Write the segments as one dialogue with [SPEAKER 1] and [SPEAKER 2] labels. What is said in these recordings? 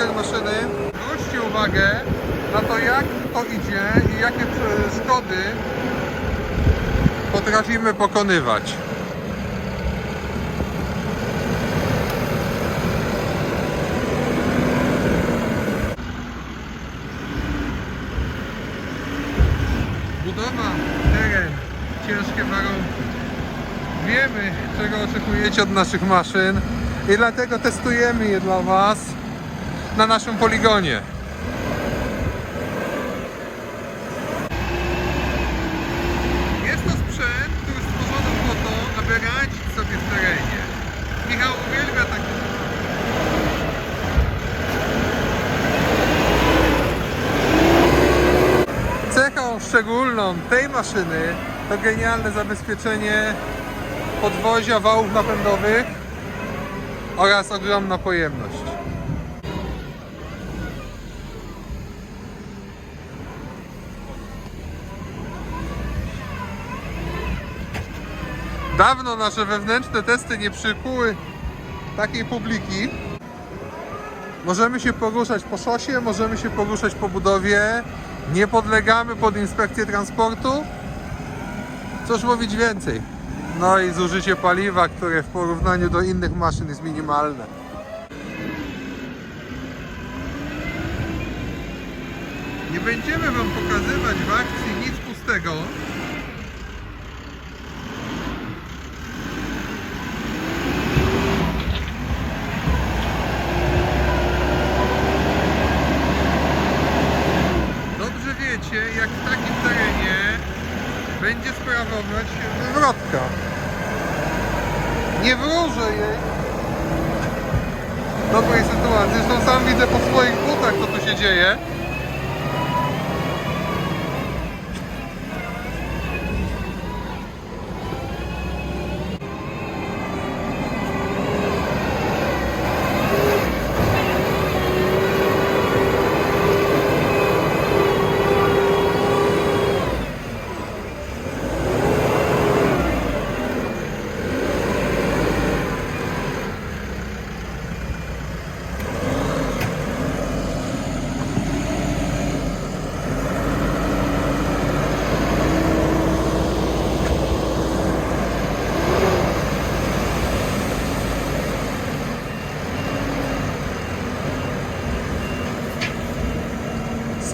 [SPEAKER 1] lakier maszyny. Zwróćcie uwagę na to, jak to idzie i jakie przeszkody potrafimy pokonywać. Budowa, teren, ciężkie warunki. Wiemy, czego oczekujecie od naszych maszyn i dlatego testujemy je dla Was na naszym poligonie. Jest to sprzęt, który stworzono po to, aby radzić sobie w terenie. Michał uwielbia takie Cechą szczególną tej maszyny to genialne zabezpieczenie podwozia wałów napędowych oraz ogromna pojemność. Dawno nasze wewnętrzne testy nie przykuły takiej publiki. Możemy się poruszać po szosie, możemy się poruszać po budowie. Nie podlegamy pod inspekcję transportu. Cóż mówić więcej? No i zużycie paliwa, które w porównaniu do innych maszyn jest minimalne. Nie będziemy Wam pokazywać w akcji nic pustego. Jak w takim terenie będzie sprawować wywrotka. Nie wróżę jej dobrej sytuacji. Zresztą sam widzę po swoich butach, co tu się dzieje.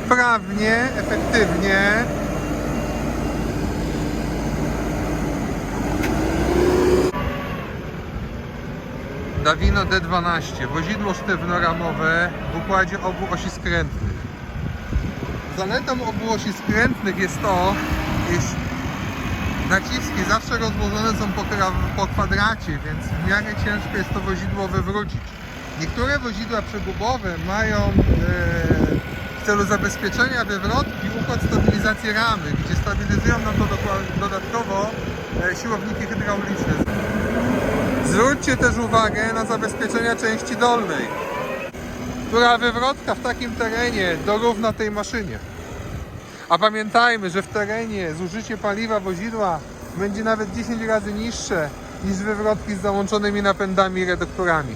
[SPEAKER 1] Sprawnie, efektywnie. Davino D12, wozidło sztywnoramowe w układzie obu osi skrętnych. Zaletą obu osi skrętnych jest to, iż naciski zawsze rozłożone są po, po kwadracie, więc w miarę ciężko jest to wozidło wywrócić. Niektóre wozidła przegubowe mają e, w celu zabezpieczenia wywrotki układ stabilizacji ramy, gdzie stabilizują nam to dodatkowo e, siłowniki hydrauliczne. Zwróćcie też uwagę na zabezpieczenia części dolnej, która wywrotka w takim terenie dorówna tej maszynie. A pamiętajmy, że w terenie zużycie paliwa wozidła będzie nawet 10 razy niższe niż wywrotki z załączonymi napędami i reduktorami.